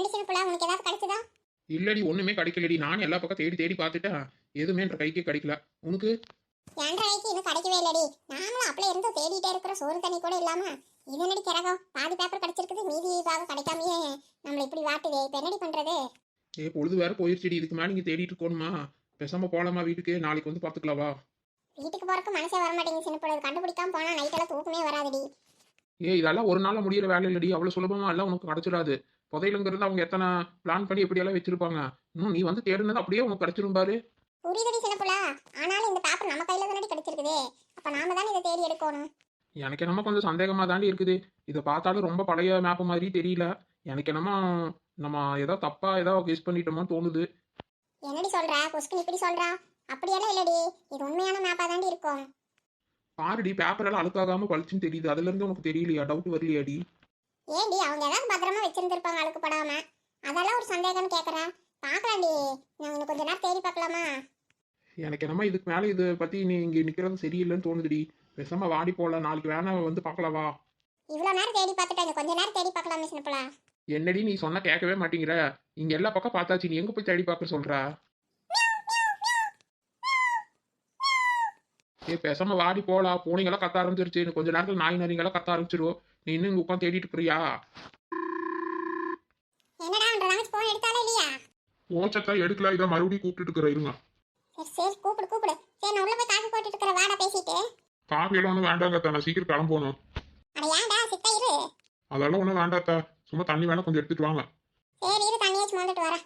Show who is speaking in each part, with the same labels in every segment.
Speaker 1: என்னடி சின்ன புள்ள உனக்கு ஏதாவது கிடைச்சதா?
Speaker 2: இல்லடி ஒண்ணுமே கிடைக்கலடி. நான் எல்லா பக்கம் தேடி தேடி பார்த்துட்டேன். எதுவுமே என்ற கைக்கே கிடைக்கல. உனக்கு?
Speaker 1: ஏன்றாய்க்கு இன்னும் கிடைக்கவே இல்லடி. நாமளும் அப்பல இருந்து தேடிட்டே இருக்கிற சோறு தண்ணி கூட இல்லாம இது என்னடி கிரகம்? பாதி பேப்பர் கிடைச்சிருக்குது மீதி பாகம் கிடைக்காமயே நம்மள இப்படி வாட்டுதே. இப்ப என்னடி பண்றது?
Speaker 2: ஏ பொழுது வேற போயிருச்சுடி. இதுக்கு மேலே நீங்க தேடிட்டு இருக்கணுமா? பேசாம போலாமா வீட்டுக்கு? நாளைக்கு வந்து பாத்துக்கலாவா
Speaker 1: வீட்டுக்கு போறதுக்கு மனசே வர மாட்டேங்குது சின்ன பொழுது கண்டுபிடிக்காம போனா நைட்டெல்லாம் தூக்கமே வராதுடி.
Speaker 2: ஏ இதெல்லாம் ஒரு நாள்ல முடியிற வேலை இல்லடி. அவ்வளவு புலபமா எல்லாம் உனக்கு கிடைச்சிடாது புதையலுங்கிறது அவங்க எத்தனை பிளான் பண்ணி எப்படியெல்லாம் வச்சிருப்பாங்க? இன்னும் நீ வந்து தேடுனது அப்படியே உனக்கு கிடைச்சிரும் பாரு.
Speaker 1: புரியுதடி சின்ன புள்ள ஆனாலும் இந்த பேப்பர் நம்ம கையில தானடி கிடைச்சிருக்குதே. அப்ப நாம தானே இதை தேடி எடுக்கணும்.
Speaker 2: எனக்கு என்னமோ கொஞ்சம் சந்தேகமா தாண்டி இருக்குது. இதை பார்த்தாலும் ரொம்ப பழைய மேப் மாதிரி தெரியல. எனக்கு என்னமோ நம்ம ஏதோ தப்பா ஏதோ கெஸ் பண்ணிட்டோமோன்னு தோணுது.
Speaker 1: என்னடி சொல்ற? கொஸ்டின் இப்படி சொல்றா? அப்படியெல்லாம் இல்லடி. இது உண்மையான மேப்பா தாண்டி இருக்கும்.
Speaker 2: பாருடி பேப்பர் எல்லாம் அழுக்காகாம பளிச்சுன்னு தெரியுது. அதுல இருந்து உனக்கு தெரியலையா? டவுட் வரலையாடி?
Speaker 1: ஏண்டி அவங்க ஏதாவது பத்திரமா வச்சிருந்திருப்பாங்க அழுக்கு படாம? அதெல்லாம் ஒரு சந்தேகம்னு கேக்குறேன். பாக்கலாம்டி நான் இன்னும் கொஞ்ச நேரம் தேடி பார்க்கலாமா
Speaker 2: எனக்கு என்னமோ இதுக்கு மேல இதை பத்தி நீ இங்க நிக்கிறது சரியில்லைன்னு தோணுதுடி. பேசாம வாடி போல நாளைக்கு வேணா வந்து பார்க்கலவா
Speaker 1: இவ்வளவு நேரம் தேடி பார்த்துட்டேன். இன்னும் கொஞ்ச நேரம் தேடி பார்க்கலாமே சின்ன புள்ள.
Speaker 2: என்னடி நீ சொன்னா கேட்கவே மாட்டேங்கிற? இங்க எல்லா பக்கம் பார்த்தாச்சு. நீ எங்க போய் தேடி பார்க்க சொல்ற? ஏ பேசாம வாடி போலாம் பூனைங்கெல்லாம் கத்த ஆரம்பிச்சிருச்சு. கொஞ்ச நேரத்துல நாய் நரிங்கெல்லாம் கத்த ஆரம்பிச்சிரும் நீ இன்னும் இங்க உட்காந்து தேடிட்டு
Speaker 1: இல்லையா?
Speaker 2: ஓச்சத்தா எடுக்கல இதை மறுபடியும் கூப்பிட்டு இருக்கிற இருங்க.
Speaker 1: சரி சரி கூப்பிடு கூப்பிடு. சரி நான் உள்ள போய் காஃபி போட்டுட்டு இருக்கிற வாடா பேசிட்டு.
Speaker 2: காஃபி எல்லாம் ஒன்றும் வேண்டாங்க நான் சீக்கிரம் கிளம்பணும்.
Speaker 1: அட ஏன்டா சித்தா இரு.
Speaker 2: அதெல்லாம் ஒன்றும் வேண்டாத்தா சும்மா தண்ணி வேணா கொஞ்சம் எடுத்துட்டு வாங்க.
Speaker 1: சரி இரு தண்ணியாச்சும் மோந்துட்டு வரேன்.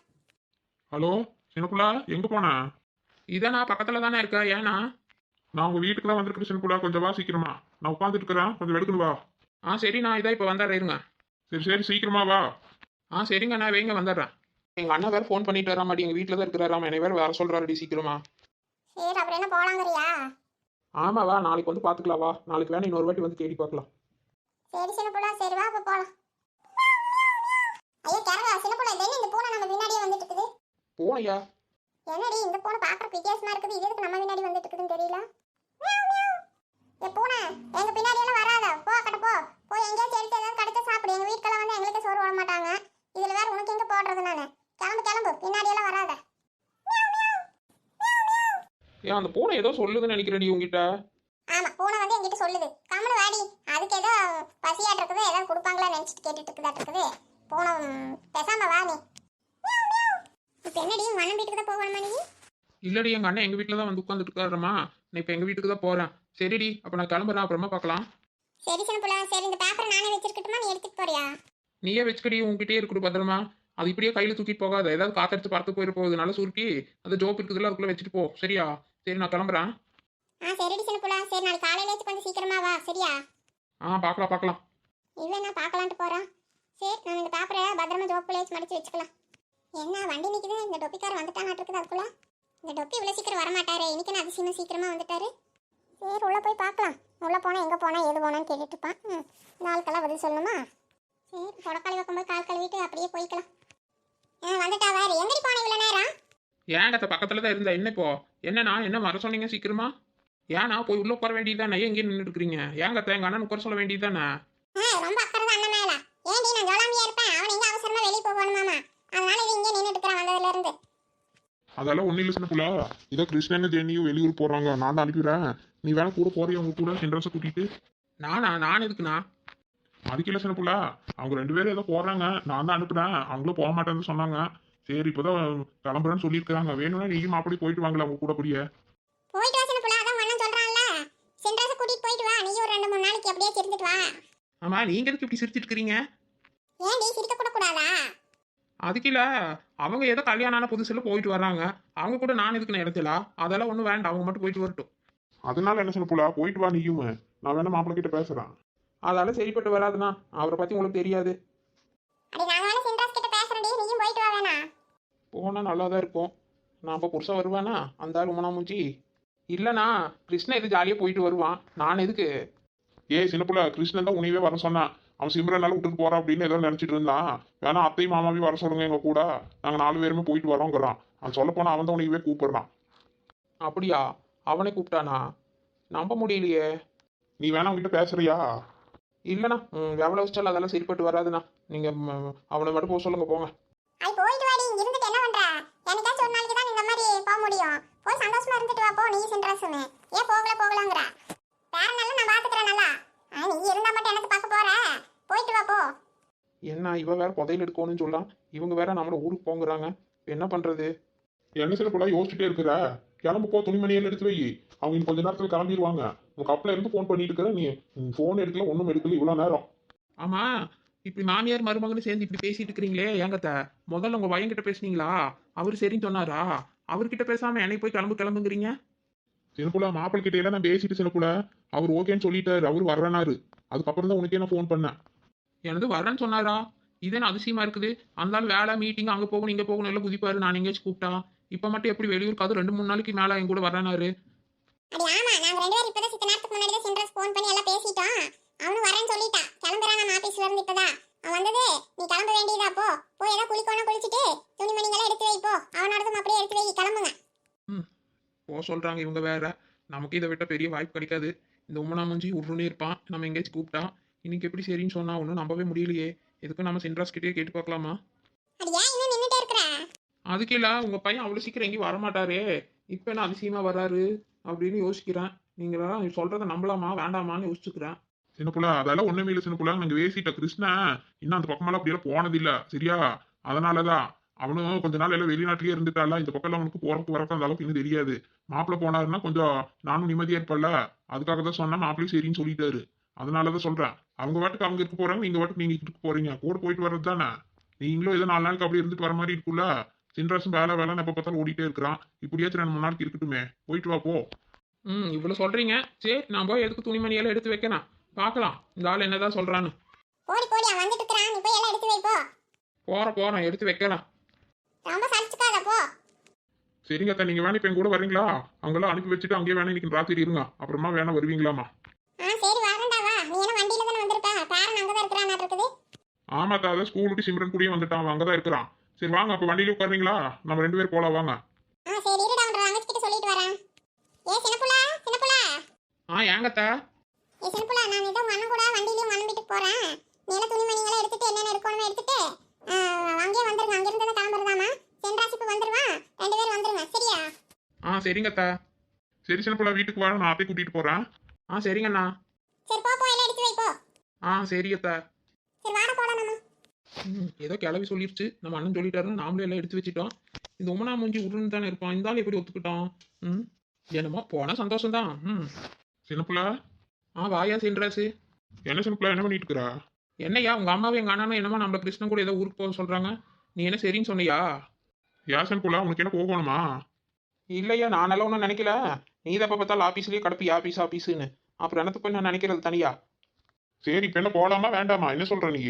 Speaker 2: ஹலோ சின்னப்புலா எங்க போன? இதான் நான் பக்கத்துல தானே இருக்கேன் ஏன்னா? நான் உங்க வீட்டுக்கு தான் வந்திருக்கேன் சின்னப்புலா. கொஞ்சம் வா சீக்கிரமா. நான் உட்காந்துட்டு இருக்கிறேன். கொஞ்சம் எடுக்கணும் வா. ஆ சரி நான் இதான் இப்போ வந்துடுறேன் இருங்க. சரி சரி சீக்கிரமா வா. ஆ சரிங்க நான் வைங்க வந்துடுறேன் எங்க அண்ணன் வேற ஃபோன் பண்ணிட்டு வராமாடி எங்க வீட்டில் தான் இருக்கிறாராம் என்னை வேற வர சொல்றாருடி சீக்கிரமா.
Speaker 1: சரி அப்புறம் என்ன போலாங்கறியா?
Speaker 2: ஆமா வா நாளைக்கு வந்து பாத்துக்கலாம் வா. நாளைக்கு வேணா இன்னொரு வாட்டி வந்து தேடி பார்க்கலாம்
Speaker 1: சரி சின்ன புள்ள சரி வா அப்ப போலாம். ஐயோ கரகா சின்ன புள்ள இது என்ன இந்த பூனை நம்ம பின்னாடியே வந்துட்டு இருக்குது?
Speaker 2: போனையா?
Speaker 1: என்னடி இந்த பூனை பாக்குறதுக்கு வித்தியாசமா இருக்குது? இது எதுக்கு நம்ம பின்னாடி வந்துட்டு இருக்குதுன்னு தெரியல? ஏ பூனை எங்க பின்னாடி எல்லாம் வராத போ. போ போய் எங்கேயாச்சும் எடுத்து ஏதாவது கிடைச்சா சாப்பிடு. எங்க வீட்டுக்கெல்லாம் வந்து எங்களுக்கு சோறு விட மாட்டாங்க. இதுல வேற உனக்கு எங்க போடுறது நானு. கிளம்பு கிளம்பு. பின்னாடி எல்லாம் வராத.
Speaker 2: ஏன் அந்த பூனை ஏதோ சொல்லுதுன்னு நினைக்கிறேன்டி உங்ககிட்ட
Speaker 1: ஆமா பூனை வந்து என்கிட்ட சொல்லுது. கம்முனு வாடி. அதுக்கு ஏதோ பசியாட்டு இருக்குது ஏதாவது கொடுப்பாங்களா நினைச்சிட்டு கேட்டுட்டு இருக்குதா இருக்குது. பூனை பேசாம வா நீ. இப்ப என்னடி உங்க அண்ணன் வீட்டுக்கு தான் போகணுமா நீ?
Speaker 2: இல்லடி எங்க அண்ணன் எங்க வீட்டில் தான் வந்து உட்காந்துட்டு இருக்காருமா. நான் இப்போ எங்க வீட்டுக்கு தான் போறேன். சரிடி அப்போ நான் கிளம்புறேன். அப்புறமா பார்க்கலாம்.
Speaker 1: சரி சின்ன புள்ள சரி இந்த பேப்பர் நானே வச்சிருக்கட்டுமா? நீ எடுத்துட்டு போறியா?
Speaker 2: நீயே வச்சுக்கடி உங்ககிட்டயே இருக்கட்டும் பத்திரமா. அது இப்படியே கையில தூக்கிட்டு போகாத. ஏதாவது காத்தடிச்சு பார்த்து போயிட போகுது. நல்லா சுருக்கி அந்த ஜோப் இருக்குதுல அதுக்குள்ள வச்சுட்டு போ. சரியா? சரி நான் கிளம்புறேன்.
Speaker 1: ஆ சரிடி சின்ன புள்ள. சரி நாளைக்கு காலையில கொஞ்சம் சீக்கிரமா வா. சரியா?
Speaker 2: ஆ பார்க்கலாம் பார்க்கலாம்
Speaker 1: இவன் நான் பார்க்கலான்ட்டு போறான். சரி நான் இந்த பேப்பரை பத்திரமா ஜோப்புல வச்சு மடிச்சு வச்சுக்கலாம். என்ன வண்டி நிக்குது? இந்த டொப்பிக்கார வந்துட்டாங்க இருக்குது அதுக்குள்ள? இந்த டொப்பி இவ்வளோ சீக்கிரம் வரமாட்டாரு. இன்னைக்கு நான் அதிசயமா சீக்கிரமா வந்துட்டாரு? சரி உள்ள போய் பார்க்கலாம். உள்ள போனா எங்க போனா எது போனான்னு கேட்டுட்டு இருப்பான் ம், நாளுக்கெல்லாம் பதில் சொல்லணுமா? சரி புடக்காளி வைக்கும்போது கால் கழுவிட்டு அப்படியே போய்க்கலாம். ஆ வந்துட்டா வேறு எங்கடி போன இவ்வளோ நேரம்?
Speaker 2: ஏன் கத்த பக்கத்துல தான் இருந்தா? என்ன இப்போ? என்னண்ணா என்ன வர சொன்னீங்க சீக்கிரமா? ஏன்னா போய் உள்ள உட்கார வேண்டியதுதானே? ஏன் இங்கே நின்று இருக்கிறீங்க ஏன் கத்த எங்க அண்ணன் உட்கார சொல்ல வேண்டியதுதானே?
Speaker 1: ஆ ரொம்ப அக்கறை தான் அண்ணன் மேல. ஏன்டி நான் ஜோலாமியா இருப்பேன்? அவன் எங்க அவசரமா வெளியே போகணுமாமா அதனால இது இங்கே நின்றுட்டு இருக்கிறான் வந்ததுல இருந்து.
Speaker 2: அதெல்லாம் ஒன்றும் இல்லை சின்ன புள்ள. இதோ கிருஷ்ணன் ஜெனியும் வெளியூர் போறாங்க. நான் தான் அனுப்பிடுறேன். நீ வேணா கூட போறியா உங்க கூட? சென்ட்ரஸை கூட்டிட்டு? நானா? நான் எதுக்குண்ணா? அதுக்கு இல்லை சின்ன புள்ள. அவங்க ரெண்டு பேரும் ஏதோ போறாங்க. நான் தான் அனுப்புறேன் அவங்களும் போக மாட்டேன்னு சொன்னாங்க. சரி இப்போதான் கிளம்புறேன்னு சொல்லியிருக்காங்க வேணும்னா நீயும் மாப்பிள்ளை போயிட்டு வாங்கல அவங்க கூட அப்படியே
Speaker 1: போயிட்டு வா சின்ன புள்ள. அதான் அண்ணன் சொல்றான்ல. சென்ட்ரஸ் கூட்டிட்டு போயிட்டு வா. நீ ஒரு ரெண்டு மூணு நாளைக்கு அப்படியே இருந்துட்டு வா.
Speaker 2: ஆமா நீங்க எதுக்கு இப்படி சிரிச்சிட்டு இருக்கிறீங்க
Speaker 1: ஏன்டி சிரிக்க கூட கூடாதா?
Speaker 2: அதுக்கு இல்ல. அவங்க ஏதோ கல்யாணம் ஆன புதுசுல போயிட்டு வர்றாங்க. அவங்க கூட நான் எதுக்கு இடத்துல? அதெல்லாம் ஒன்றும் வேண்டாம். அவங்க மட்டும் போயிட்டு வரட்டும். அதனால என்ன சொல்ல போல? போயிட்டு வா நீயும். நான் வேணா மாப்பிள்ளை கிட்ட பேசுறேன். அதெல்லாம் சரிப்பட்டு வராதுண்ணா. அவரை பத்தி உங்களுக்கு தெரியாது. போனா நல்லா தான் இருக்கும். நான் அப்போ புருஷன் வருவானா? அந்த ஆள் உமனா மூஞ்சி. இல்லைண்ணா கிருஷ்ணன் எது ஜாலியாக போயிட்டு வருவான்? நான் எதுக்கு? ஏ சின்னப்புல கிருஷ்ணன் தான் உனையவே வர சொன்னான். அவன் சிம்ரனால விட்டுட்டு போறான் அப்படின்னு ஏதோ நினைச்சிட்டு இருந்தான். வேணா அத்தை மாமாவையும் வர சொல்லுங்க எங்க கூட. நாங்க நாலு பேருமே போயிட்டு வரோங்கிறான். அவன் சொல்ல போனா அவன் தான் உனையவே கூப்பிடுறான். அப்படியா? அவனை கூப்பிட்டானா? நம்ப முடியலையே. நீ வேணா அவன்கிட்ட பேசுறியா? இல்லைண்ணா எவ்வளோ வச்சாலும் அதெல்லாம் சரிப்பட்டு வராதுண்ணா. நீங்க ம், அவனை மட்டும் போக சொல்லுங்க போங்க.
Speaker 1: ஐ போயிட்டு வாடி இங்க இருந்துட்டு என்ன பண்ற? எனக்காச்சும் ஒரு நாளைக்கு போக முடியும். போய் சந்தோஷமா இருந்துட்டு வா போ நீ சின்ராசுன்னு ஏன் போகல போகலங்கிற? வேற நான் பாத்துக்கிறேன் நல்லா. ஆ, நீ இருந்தா
Speaker 3: என்ன இவ வேற புதையல் எடுக்கணும்னு சொல்லலாம் இவங்க வேற நம்மள ஊருக்கு போங்கிறாங்க. என்ன பண்றது? என்ன சில கூட யோசிச்சுட்டே இருக்குதா கிளம்பு போ துணிமணியெல்லாம் எடுத்து வை. அவங்க இன்னும் கொஞ்ச நேரத்துல கிளம்பிடுவாங்க உனக்கு அப்பல இருந்து ஃபோன் பண்ணிட்டு இருக்கிற நீ ஃபோன் எடுக்கல ஒன்றும் எடுக்கல இவ்வளோ நேரம்.
Speaker 2: ஆமா இப்படி மாமியார் மருமகன் சேர்ந்து இப்படி பேசிட்டு இருக்கிறீங்களே ஏங்கத்த? முதல்ல உங்க பையன்கிட்ட பேசுனீங்களா? அவர் சரின்னு சொன்னாரா? அவர்கிட்ட பேசாம என்னை போய் கிளம்பு கிளம்புங்கிறீங்க?
Speaker 3: சின்னப்புல மாப்பிள்ளை கிட்ட எல்லாம் நான் பேசிட்டு சின்னப்புல அவர் ஓகேன்னு சொல்லிட்டாரு அவர் வர்றனாரு அதுக்கப்புறம் தான் உனக்கே நான் ஃபோன் பண்ணேன்.
Speaker 2: எனது வரேன்னு சொன்னாரா? இது அதிசயமா இருக்குது. அந்த வேலை மீட்டிங் அங்க போகணும் இங்க போகணும் எல்லாம் குதிப்பாரு நான் எங்கேயாச்சும் கூப்பிட்டா? இப்ப மட்டும் எப்படி வெளியூருக்கு அது ரெண்டு மூணு நாளைக்கு மேல என் கூட வரேனாரு
Speaker 1: அடி ஆமா. நாங்க ரெண்டு பேரும் இப்பதான் சித்த நேரத்துக்கு முன்னாடி தான் சின்ராஸ் ஃபோன் பண்ணி எல்லாம் பேசிட்டோம். அவனும் வரேன்னு சொல்லிட்டான் கிளம்புறான் நம்ம ஆபீஸ்ல இருந்து இப்பதான். அவன் வந்தது நீ கிளம்ப வேண்டியதா போ. போய் ஏதோ குளிக்கணும் குளிச்சுட்டு துணிமணிகளை எடுத்து வை போ. அவனோடதும் அப்படியே எடுத்து வை கிளம்புங்க.
Speaker 2: போ சொல்றாங்க இவங்க வேற. நமக்கு இதை விட்ட பெரிய வாய்ப்பு கிடைக்காது. இந்த உம்மனா மூஞ்சி உருன்னு இருப்பான். நம்ம எங்கேயாச்சும் கூப்பிட்டா இன்னைக்கு எப்படி சரின்னு சொன்னா ஒன்றும் நம்பவே முடியலையே. எதுக்கும் நம்ம சென்ட்ராஸ் கிட்டே கேட்டு பார்க்கலாமா?
Speaker 1: அடி ஏன் இன்னும் நின்னுட்டே இருக்கிற
Speaker 2: அதுக்கு உங்கள் உங்க பையன் அவ்வளோ சீக்கிரம் எங்கேயும் வரமாட்டாரே. இப்போ என்ன அதிசயமா வராரு அப்படின்னு யோசிக்கிறேன். நீங்களா சொல்றத நம்பலாமா? வேண்டாமான்னு யோசிச்சுக்கிறேன்.
Speaker 3: பிள்ளை அதெல்லாம் ஒண்ணுமே இல்லை சின்ன சின்னப்புல நாங்கள் வேசிட்ட கிருஷ்ணா இன்னும் அந்த பக்கமெல்லாம் அப்படியெல்லாம் போனதில்ல. சரியா? அதனாலதான். அவனும் கொஞ்ச நாள் எல்லாம் வெளிநாட்டிலேயே இருந்துட்டால இந்த பக்கம் அவனுக்கு போறதுக்கு வரக்கு அந்த அளவுக்கு இன்னும் தெரியாது. மாப்பிள்ளை போனாருன்னா கொஞ்சம் நானும் நிம்மதியா இருப்பல்ல அதுக்காக தான் சொன்னா மாப்பிள்ளையும் சரின்னு சொல்லிட்டாரு. அதனாலதான் சொல்றேன். அவங்க வாட்டுக்கு அவங்க இருக்க போறாங்க நீங்க வாட்டுக்கு நீங்க இருக்க போறீங்க. கூட போயிட்டு வர்றது தானே நீங்களும் ஏதோ நாலு நாளுக்கு அப்படி இருந்துட்டு வர மாதிரி இருக்குல்ல சின்ராசும் வேலை வேலைன்னு எப்ப பார்த்தாலும் ஓடிட்டே இருக்கிறான். இப்படியாச்சும் ரெண்டு மூணு நாளைக்கு இருக்கட்டுமே. போயிட்டு வா போ.
Speaker 2: ம் இவ்வளவு சொல்றீங்க. சரி நான் போய் எதுக்கு துணிமணி எல்லாம் எடுத்து வைக்கணும்? பார்க்கலாம். இந்த ஆள் என்னதான் சொல்றான்னு.
Speaker 1: போடி போடி அவன் வந்துட்டு இருக்கிறான். நீ போய் எல்லாம் எடுத்து வை போ.
Speaker 2: போறேன் போறேன். எடுத்து வைக்கலாம்.
Speaker 1: ரொம்ப சலிச்சுக்காத போ.
Speaker 3: சரிங்க அத்தா நீங்க வேணா இப்ப என் கூட வரீங்களா? அவங்களாம் அனுப்பி வச்சுட்டு அங்கேயே வேணா இன்னைக்கு ராத்திரி இருங்க. அப்புறமா வேணா வருவீங்களாமா
Speaker 1: ஆ சரி வரேன்டா வா. நீ என்ன வண்டியில தானே பேரன் அங்கதான் இருக்கிறான் இருக்குது?
Speaker 3: ஆமா தாதா ஸ்கூல் விட்டு சிம்ரன் கூடயே வந்துட்டான். அவன் அங்கதான் இருக்கிறான். சரி வாங்க அப்ப வண்டியில உட்காருவீங்களா? நம்ம ரெண்டு பேர் போலாம் வாங்க.
Speaker 1: ஆ சரி இருடா கிட்ட சொல்லிட்டு வரேன். ஏ சின்னப்புலா சின்னப்புலா
Speaker 2: ஆ ஏங்கத்தா
Speaker 1: ஏ சின்னப்புலா நான் ஏதோ மண்ணு கூட வண்டியிலயும் மண்ணு வீட்டுக்கு போறேன். நீ எல்லாம் துணிமணிகளை எடுத்துட்டு என்னென்ன எடுக்கணுமோ எடுத்துட்டு அங்கேயே வந்துருங்க அங்கிருந்து தான் கிளம்புறதாமா சென்றாசிப்பு வந்துருவான் ரெண்டு பேரும் வந்துருங்க சரியா?
Speaker 2: ஆ சரிங்கத்தா
Speaker 3: சரி சின்னப்புல வீட்டுக்கு வா நான் அத்தை கூட்டிட்டு போறேன்.
Speaker 2: ஆ சரிங்கண்ணா
Speaker 1: சரி போ போ எல்லாம் எடுத்து வை போ.
Speaker 2: ஆ சரியத்தா
Speaker 1: சரி வாட போலாம் நம்ம
Speaker 2: ம் ஏதோ கிளவி சொல்லிருச்சு. நம்ம அண்ணன் சொல்லிட்டாருன்னு நாமளே எல்லாம் எடுத்து வச்சுட்டோம். இந்த உமனா மூஞ்சி உருன்னு தானே இருப்பான். இந்த ஆள் எப்படி ஒத்துக்கிட்டான்? ம்? என்னமோ போனா சந்தோஷம் தான் ம்
Speaker 3: சின்னப்புல
Speaker 2: ஆ வாயா சென்றாசு.
Speaker 3: என்ன சின்னப்புல என்ன பண்ணிட்டு இருக்கிறா
Speaker 2: என்னய்யா உங்க அம்மாவும் எங்க அண்ணனும் என்னமோ நம்மள கிருஷ்ணன் கூட ஏதோ ஊருக்கு போக சொல்றாங்க. நீ என்ன சரின்னு சொன்னியா?
Speaker 3: யா சின்னப்புல உனக்கு என்ன போகணுமா
Speaker 2: இல்லையா நானெல்லாம் ஒன்றும் நினைக்கல. நீ தப்ப பார்த்தாலும் ஆஃபீஸ்லயே கிடப்பி ஆஃபீஸ் ஆஃபீஸுன்னு அப்புறம் என்னத்த போய் நான் நினைக்கிறது தனியா?
Speaker 3: சரி இப்ப என்ன போலாமா வேண்டாமா? என்ன சொல்ற நீ?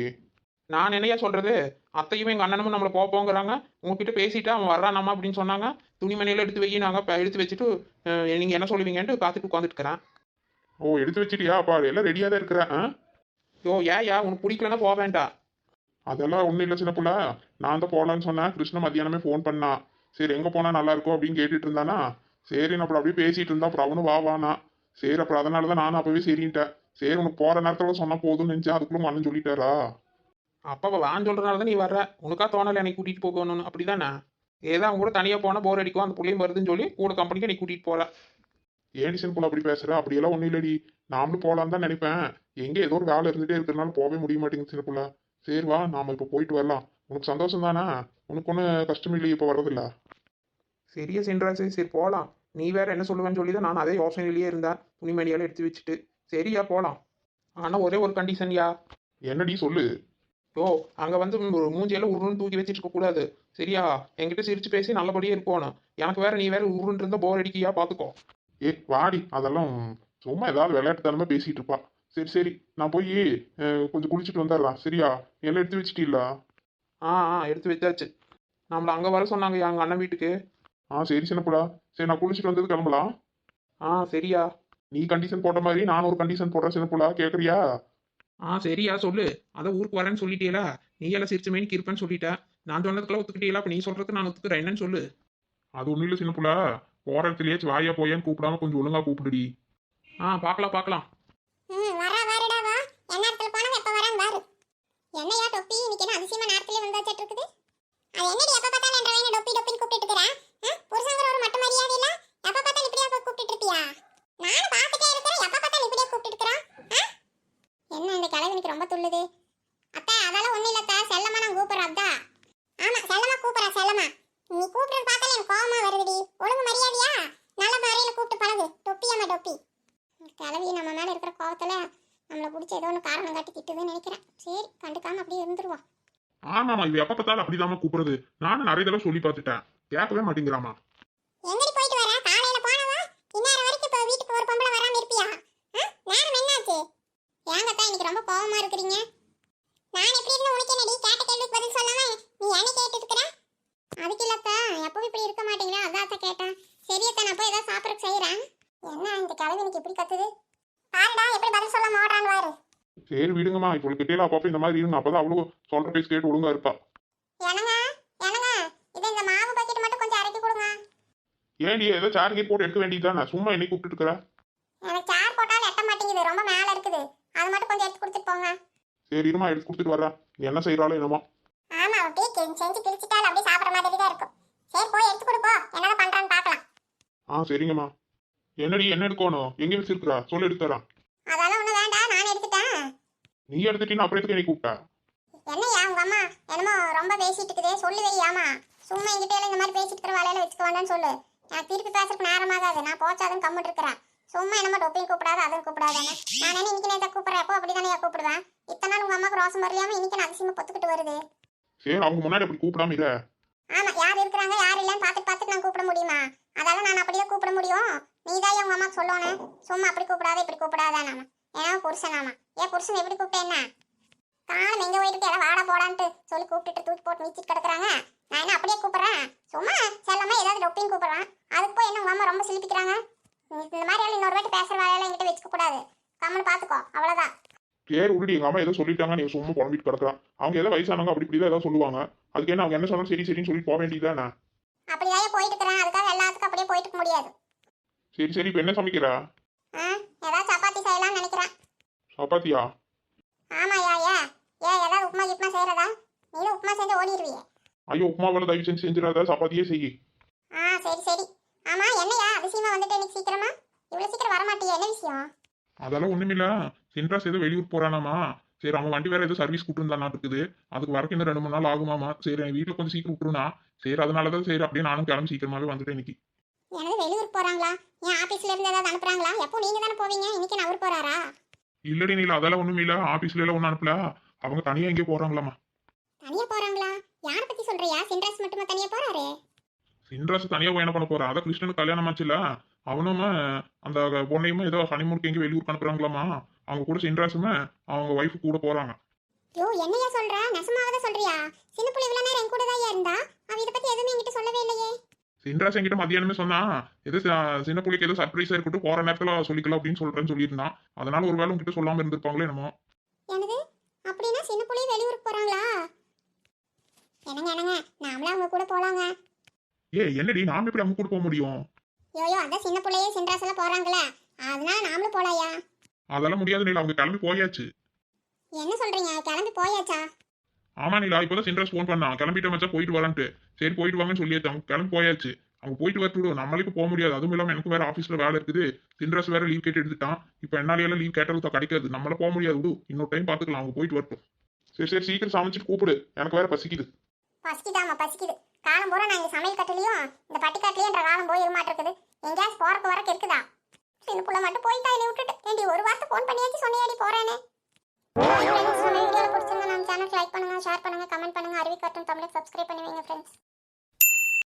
Speaker 2: நான் என்னையா சொல்றது? அத்தையும் எங்க அண்ணனும் நம்மள போக போங்கிறாங்க. உங்ககிட்ட பேசிட்டு அவன் வர்றானாமா அப்படின்னு சொன்னாங்க. துணிமணியெல்லாம் எடுத்து வைக்கி நாங்க எடுத்து வச்சுட்டு நீங்க என்ன சொல்லுவீங்கன்ட்டு காத்துட்டு உட்காந்துட்டு
Speaker 3: ஓ எடுத்து வச்சிட்டியா? அப்பா எல்லாம் ரெடியா தான் இருக்கிறேன்?
Speaker 2: யோ ஏயா உனக்கு பிடிக்கலன்னா போக வேண்டாம்
Speaker 3: அதெல்லாம் ஒண்ணும் இல்ல சின்னப்புல நான் தான் போலான்னு சொன்னேன். கிருஷ்ண மத்தியானமே ஃபோன் பண்ணான் சரி எங்க போனா நல்லா இருக்கும் அப்படின்னு கேட்டுட்டு இருந்தானா? சரி நான் அப்புறம் அப்படியே பேசிட்டு இருந்தா. அப்புறம் அவனும் வா வானா. சரி அப்புறம் அதனால தான் நானும் அப்பவே சரின்ட்டேன். சரி உனக்கு போற நேரத்துல சொன்னா போதும்னு நினைச்சேன். அதுக்குள்ள மண்ணு சொல்லிட்டாரா?
Speaker 2: அப்பா வான்னு சொல்றதுனால தான் நீ வர்ற. உனக்கா தோணலை என்னை கூட்டிட்டு போகணும்னு. அப்படிதானே? ஏதோ அவங்க கூட தனியா போனா போர் அடிக்கும். அந்த பிள்ளையும் வருதுன்னு சொல்லி கூட கம்பெனிக்கு நீ கூட்டிட்டு போற.
Speaker 3: ஏன் சின்ன அப்படி பேசுற? அப்படியெல்லாம் ஒண்ணும் இல்லடி. நாமளும் போலான்னு தான் நினைப்பேன். எங்க ஏதோ ஒரு வேலை இருந்துட்டே இருக்கிறனால போகவே முடிய மாட்டேங்குது சின்ன புள்ள. சரி வா நாம இப்ப போயிட்டு வரலாம். உனக்கு சந்தோஷம் தானே? உனக்கு ஒன்றும் கஷ்டம் இல்லையே இப்போ வர்றதில்ல
Speaker 2: சரியா சென்றாச்சு. சரி போலாம். நீ வேற என்ன சொல்லுவேன்னு சொல்லி தான் நான் அதே யோசனையிலேயே இருந்தேன். துணிமணியெல்லாம் எடுத்து வச்சுட்டு. சரியா போலாம். ஆனா ஒரே ஒரு கண்டிஷன்யா
Speaker 3: என்னடி சொல்லு?
Speaker 2: யோ அங்க வந்து ஒரு மூஞ்சியெல்லாம் உருன்னு தூக்கி வச்சுட்டு இருக்க கூடாது. சரியா? என்கிட்ட சிரிச்சு பேசி நல்லபடியா இருக்கணும். எனக்கு வேற நீ வேற உருன்னு இருந்தா போர் அடிக்கியா பாத்துக்கோ.
Speaker 3: ஏ வாடி. அதெல்லாம் சும்மா ஏதாவது விளையாட்டுத்தனமா பேசிட்டு இருப்பா. சரி சரி. நான் போய் கொஞ்சம் குளிச்சுட்டு வந்துடுறேன் சரியா? எல்லாம் எடுத்து வச்சிட்டீங்களா
Speaker 2: ஆ ஆ. எடுத்து வச்சாச்சு. நம்மள அங்க வர சொன்னாங்க எங்க அண்ணன் வீட்டுக்கு.
Speaker 3: ஆ சரி சின்னப்புடா. சரி நான் குளிச்சுட்டு வந்தது கிளம்பலாம்.
Speaker 2: ஆ சரியா.
Speaker 3: நீ கண்டிஷன் போட்ட மாதிரி நான் ஒரு கண்டிஷன் போடுறேன் சின்னப்புடா. கேட்குறியா
Speaker 2: ஆ சரியா சொல்லு. அதான் ஊருக்கு வரேன்னு சொல்லிட்டீல நீ எல்லாம் சிரிச்ச மேனிக்கு இருப்பேன்னு சொல்லிட்ட. நான் சொன்னதுக்கெல்லாம் ஒத்துக்கிட்டீங்களா அப்ப நீ சொல்றது நான் ஒத்துக்கிறேன். என்னன்னு சொல்லு.
Speaker 3: அது ஒன்றும் இல்லை சின்னப்புடா போற இடத்துலயாச்சும் வாயா போயான்னு கூப்பிடாம கொஞ்சம் ஒழுங்கா கூப்பிடுடி.
Speaker 2: ஆ பார்க்கலாம் பார்க்கலாம்
Speaker 1: ம் வரா வாருடா வா என்ன நேரத்துல போனவன் எப்ப வரான் பாரு என்னையா டொப்பி இன்னைக்கு என்ன அதிசயமா நேரத்துல வந்தாச்சிட்டு இருக்குது அது என்னடி எப்ப பார்த்தாலும் என்ற வயன டொப்பி டொப்பின்னு கூப்பிட்டு இருக்கிறா புருஷங்கிற ஒரு மட்டு மரியாதை இல்ல கிளவி நம்ம மேல இருக்கிற கோவத்துல நம்மளை பிடிச்ச ஏதோ ஒன்று காரணம் காட்டி திட்டுதுன்னு நினைக்கிறேன். சரி கண்டுக்காம அப்படியே இருந்துருவோம்.
Speaker 3: ஆமாமா இது எப்ப பார்த்தாலும் அப்படிதாம்மா கூப்பிடுறது. நானும் நிறைய தடவை சொல்லி பார்த்துட்டேன். கேட்கவே மாட்டேங்கிறாமா
Speaker 1: எங்கடி போயிட்டு வர? காலையில போனவா? இந்நேரம் வரைக்கும் இப்போ வீட்டுக்கு ஒரு பொம்பளை வராம இருப்பியா? நேரம் என்னாச்சு? ஏங்கத்தான் இன்னைக்கு ரொம்ப கோவமா இருக்கிறீங்க. நான் எப்படி இருந்து உனக்கு என்னடி? கேட்ட கேள்விக்கு பதில் சொல்லாம நீ என்ன கேட்டு இருக்கிற அதுக்கு எப்பவும் இப்படி இருக்க மாட்டீங்களா அதான் கேட்டேன் சரியத்தா நான் போய் ஏதாவது சாப்பிட்றதுக்கு செய்யறேன் என்ன இந்த கிழவி எனக்கு இப்படி கத்துது? பாருடா எப்படி பதில் சொல்ல மாட்டான்னு
Speaker 3: சரி விடுங்கம்மா இப்போ கிட்டே அப்பப்போ இந்த மாதிரி இருங்க அப்பதான் அவ்வளோ சொல்ற பேசி கேட்டு ஒழுங்கா இருப்பா.
Speaker 1: என்னங்க? என்னங்க? இது இந்த மாவு பாக்கெட் மட்டும் கொஞ்சம் கொடுங்க.
Speaker 3: ஏன்டி ஏதோ சார் கீட் போட்டு எடுக்க வேண்டியதுதானே சும்மா என்னை கூப்பிட்டு இருக்கிற?
Speaker 1: எனக்கு சேர் போட்டாலும் எட்ட மாட்டேங்குது ரொம்ப மேல இருக்குது. அது மட்டும் கொஞ்சம் எடுத்து கொடுத்துட்டு போங்க.
Speaker 3: சரி இருமா எடுத்து கொடுத்துட்டு வர்றேன் என்ன செய்யறாளோ என்னமோ.
Speaker 1: ஆமா அப்படியே செஞ்சு கிழிச்சிட்டாலும் அப்படியே சாப்பிட்ற மாதிரி தான் இருக்கும். சரி போய் எடுத்து கொடுப்போ என்னதான் பண்றான்னு பார்க்கலாம்.
Speaker 3: ஆ சரிங்கம்மா. என்னடி என்ன எடுக்கணும்? எங்க வச்சிருக்கிறா? சொல்லி எடுத்து தரேன்
Speaker 1: அதெல்லாம் ஒன்றும் வேண்டாம் நான் எடுத்துட்டேன்.
Speaker 3: நீ எடுத்துட்டீங்கன்னா அப்புறம் எதுக்கு என்னை கூப்பிட்ட?
Speaker 1: என்னய்யா உங்க அம்மா? என்னமோ ரொம்ப பேசிட்டு இருக்குதே. சொல்லு வையாமா சும்மா என்கிட்ட எல்லாம் இந்த மாதிரி பேசிட்டு இருக்கிற வேலையில வச்சுக்க வேண்டாம்னு சொல்லு. எனக்கு திருப்பி பேசுறதுக்கு நேரமாகாது. நான் போச்சாதுன்னு கம்மிட்டு இருக்கிறேன். சும்மா என்னமோ டொப்பையும் கூப்பிடாது அதுவும் கூப்பிடாதானே நான் என்ன இன்னைக்கு நேரத்தை கூப்பிட்றேன்? எப்போ அப்படி தானே கூப்பிடுவேன்? இத்தனை நாள் உங்க அம்மாக்கு ரோசம் வரலையாம இன்னைக்கு நான் அதிசயமா பொத்துக்கிட்டு வருது.
Speaker 3: சரி அவங்க முன்னாடி அப்படி கூப்பிடாம இரு.
Speaker 1: ஆமா யார் இருக்கிறாங்க யார் இல்லைன்னு பார்த்துட்டு பார்த்துட்டு நான் கூப்பிட முடியுமா? அதெல்லாம் நான் அப்படியே கூப்பிட முடியும். நீ தான் உங்க அம்மா சொல்லணும். சும்மா அப்படி கூப்பிடாத இப்படி கூப்பிடாத நாம ஏன்னா புருஷன் ஆமா ஏன் புருஷன் எப்படி கூப்பிட்டேன் என்ன? காலம் எங்க போயிட்டு எல்லாம் வாடா போடான்ட்டு சொல்லி கூப்பிட்டுட்டு தூக்கி போட்டு நீச்சிட்டு கிடக்குறாங்க. நான் என்ன அப்படியே கூப்பிடுறேன்? சும்மா செல்லமா ஏதாவது டொப்பிங் கூப்பிடுறேன். அதுக்கு போய் என்ன உங்க அம்மா ரொம்ப சிலிப்பிக்கிறாங்க இந்த மாதிரி எல்லாம் இன்னொரு வாட்டி பேசுற வேலையெல்லாம் என்கிட்ட வச்சுக்க கூடாது. கம்மனு பாத்துக்கோ. அவ்வளவுதான்.
Speaker 3: சரி உருடி எங்க அம்மா ஏதோ சொல்லிட்டாங்க. நீ சும்மா புலம்பிட்டு கிடக்குறான் அவங்க ஏதோ வயசானவங்க அப்படி இப்படி தான் ஏதோ சொல்லுவாங்க. அதுக்கு என்ன அவங்க என்ன சொன்னாலும் சரி சரின்னு சொல்லி போக வேண்டியதுதானே?
Speaker 1: அப்படியே போயிட்டு இருக்கிறேன். அதுக்காக எல்லாத்துக்கும் அப்படியே போயிட்டு முடியாது.
Speaker 3: சரி சரி இப்போ என்ன சமைக்கிறா?
Speaker 1: ஏதாவது சப்பாத்தி செய்யலாம்னு நினைக்கிறேன்.
Speaker 3: சப்பாத்தியா?
Speaker 1: ஆமாயா ஏ ஏ ஏதாவது உப்புமா கிப்மா செய்யறதா? நீ உப்புமா செஞ்சு ஓடிடுவியே
Speaker 3: ஐயோ உப்புமா வேலை தயவு செஞ்சு செஞ்சிடாத சப்பாத்தியே செய்
Speaker 1: ஆ சரி சரி. ஆமா என்னையா அதிசயமா வந்துட்டு இன்னைக்கு சீக்கிரமா? இவ்வளவு சீக்கிரம் வரமாட்டியே என்ன விஷயம்?
Speaker 3: அதெல்லாம் ஒண்ணுமில்ல. சின்ராஸ் ஏதோ வெளியூர் போறானாமா? சரி அவன் வண்டி வேற ஏதோ சர்வீஸ் கூப்பிட்டு இருக்குது. அதுக்கு வரக்கு இன்னும் ரெண்டு மூணு நாள் ஆகுமாமா? சரி என் வீட்டில் கொஞ்சம் சீக்கிரம் விட்டுருனா சரி அதனால தான் சரி அப்படியே நானும் கிளம்பி சீக்கிரமாவே வந்துட்டேன் இன்னைக்கு.
Speaker 1: எனது வெளியூர் போறாங்களா? என் ஆபீஸ்ல இருந்து ஏதாவது அனுப்புறாங்களா? எப்போ நீங்க தானே போவீங்க? இன்னைக்கு நான் அவர் போறாரா?
Speaker 3: இல்லடி நீல அதெல்லாம் ஒண்ணும் இல்ல. ஆபீஸ்ல எல்லாம் ஒன்றும் அனுப்பல. அவங்க தனியா எங்கேயோ போறாங்களாமா.
Speaker 1: தனியா போறாங்களா? யார பத்தி சொல்றியா? சின்ராஸ் மட்டுமா தனியா போறாரு?
Speaker 3: சின்ராஸ் தனியா போய் என்ன பண்ண போறான் அதான் கிருஷ்ணனுக்கு கல்யாணம் ஆச்சுல. அவனும் அந்த பொண்ணையுமே ஏதோ ஹனிமூனுக்கு எங்கேயோ வெளியூருக்கு அனுப்புறாங்களாமா. அவங்க கூட சின்ராசுமே அவங்க ஒய்ஃபு கூட போறாங்க.
Speaker 1: யோ என்னையா சொல்ற? நெசமாவத சொல்றியா? சின்ன புள்ளி இவ்வளவு நேரம் என் கூட தான் இருந்தா? அவ இத பத்தி எதுவுமே என்கிட்ட சொல்லவே இல்லையே.
Speaker 3: சின்ராஸ் என்கிட்ட மதியானமே சொன்னா ஏதோ சி- சின்ன பிள்ளைக்கு ஏதோ சர்ப்ரைஸா இருக்கட்டும் போற நேரத்துல சொல்லிக்கலாம் அப்படின்னு சொல்றேன்னு சொல்லியிருந்தான். அதனால ஒரு வேளை உங்ககிட்ட சொல்லாம இருந்திருப்பாங்களோ என்னமோ?
Speaker 1: என்னது? அப்படின்னா சின்ன புள்ளி வெளியூருக்கு போறாங்களா? என்னங்க என்னங்க? நாமளும் அவங்க கூட போலாங்க.
Speaker 3: ஏ என்னடி? நாம எப்படி அவங்க கூட போக முடியும்?
Speaker 1: யோயோ அதான் சின்ன பிள்ளையே சின்ராஸ் எல்லாம் போறாங்களே அதனால நாமளும் போலாயா?
Speaker 3: அதெல்லாம் முடியாது நீல. அவங்க கிளம்பி போயாச்சு.
Speaker 1: என்ன சொல்றீங்க? கிளம்பி போயாச்சா?
Speaker 3: ஆமா நீலா. இப்பதான் சின்ராஸ் ஃபோன் பண்ணான். கிளம்பிட்ட மச்சா போயிட்டு வரேன்ட்டு. சரி போயிட்டு வாங்கன்னு சொல்லியாச்சு. அவங்க கிளம்பி போயாச்சு. அவங்க போயிட்டு வரட்டும் நம்மளுக்கு போக முடியாது. அதுவும் இல்லாமல் எனக்கு வேற ஆஃபீஸில் வேலை இருக்குது. சின்ராஸ் வேற லீவ் கேட்டு எடுத்துட்டான். இப்போ என்னாலையெல்லாம் லீவ் கேட்டாலும் கிடைக்காது. நம்மளால போக முடியாது. விடு இன்னொரு டைம் பார்த்துக்கலாம். அவங்க போயிட்டு வரட்டும். சரி சரி சீக்கிரம் சமைச்சிட்டு கூப்பிடு. எனக்கு வேற பசிக்குது.
Speaker 1: பசிக்குதாமா பசிக்குது. காலம் பூரா நான் இங்க சமையல் கட்டுலையும் இந்த பட்டிக்காட்டுலயும் என்ற காலம் போய் இருமாட்டிருக்குது எங்கேயாச்சும் போறக்கு வரக்கு இருக்குதா சின்ன புள்ள மட்டும் போயிட்டா என்னை விட்டுட்டு. ஏண்டி ஒரு வாரத்துக்கு ஃபோன் பண்ணியாச்சு? சொன்னியாடி போறேன்னு. ஃப்ரெண்ட்ஸ் வீடியோ பிடிச்சிருந்தா நம்ம சேனலுக்கு லைக் பண்ணுங்க ஷேர் பண்ணுங்க கமெண்ட் பண்ணுங்க. அறிவிக்கட்டும் தமிழுக்கு சப்ஸ்கிரைப் பண்ணி வைங்க ஃப்ரெண்ட்ஸ்